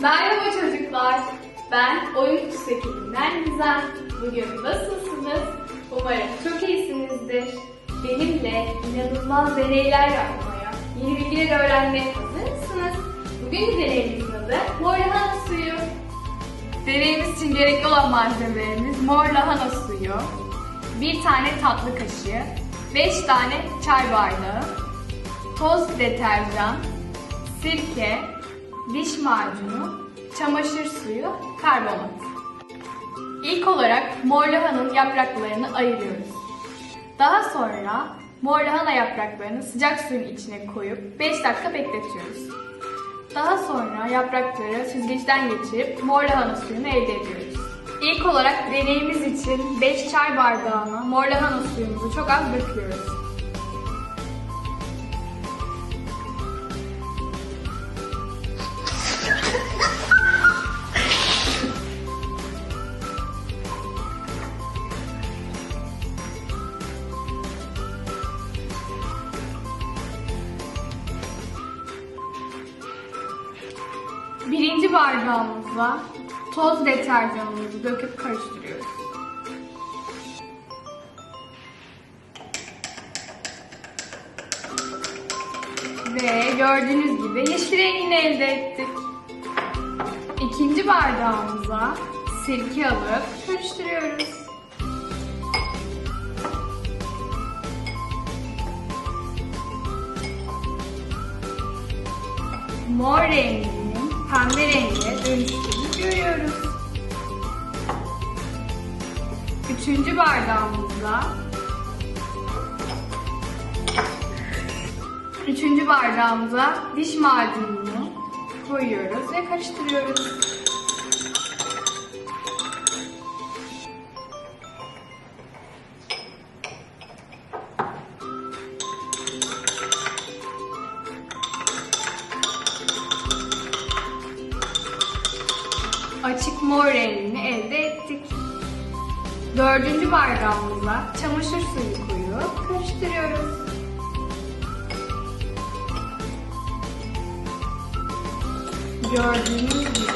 Merhaba çocuklar. Ben oyun kutusu ekibinden Gizem. Bugün nasılsınız? Umarım çok iyisinizdir. Benimle inanılmaz deneyler yapmaya, yeni bilgiler öğrenmeye hazır mısınız? Bugünkü deneyimizin adı mor lahana suyu. Deneyimiz için gerekli olan malzemelerimiz mor lahana suyu, bir tane tatlı kaşığı, 5 tane çay bardağı, toz deterjan, sirke, diş macunu, çamaşır suyu, karbonat. İlk olarak mor lahananın yapraklarını ayırıyoruz. Daha sonra mor lahana yapraklarını sıcak suyun içine koyup 5 dakika bekletiyoruz. Daha sonra yaprakları süzgeçten geçirip mor lahana suyunu elde ediyoruz. İlk olarak deneyimiz için 5 çay bardağına mor lahana suyumuzu çok az döküyoruz. Birinci bardağımıza toz deterjanımızı döküp karıştırıyoruz. Ve gördüğünüz gibi yeşil rengini elde ettik. İkinci bardağımıza sirke alıp karıştırıyoruz. Mor renginin pembe renge dönüştüğünü görüyoruz. Üçüncü bardağımızda Üçüncü bardağımıza diş macununu koyuyoruz ve karıştırıyoruz. Açık mor rengini elde ettik. Dördüncü bardağımıza çamaşır suyu koyup karıştırıyoruz. Gördüğünüz gibi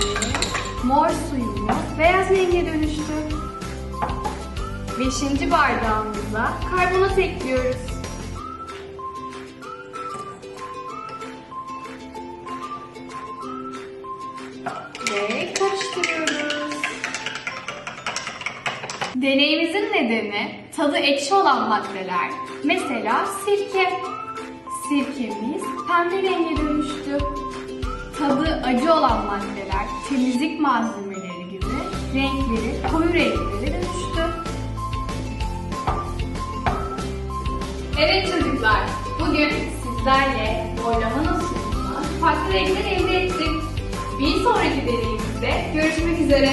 mor suyumuz beyaz renge dönüştü. Beşinci bardağımıza karbonat ekliyoruz. Ve karıştırıyoruz. Deneyimizin nedeni tadı ekşi olan maddeler. Mesela sirke. Sirkemiz pembe renge dönüştü. Tadı acı olan maddeler, temizlik malzemeleri gibi renkleri koyu renklere dönüştü. Evet çocuklar, bugün sizlerle boylahana suyundan farklı renkler elde ettik. Bir sonraki deneyimizde görüşmek üzere.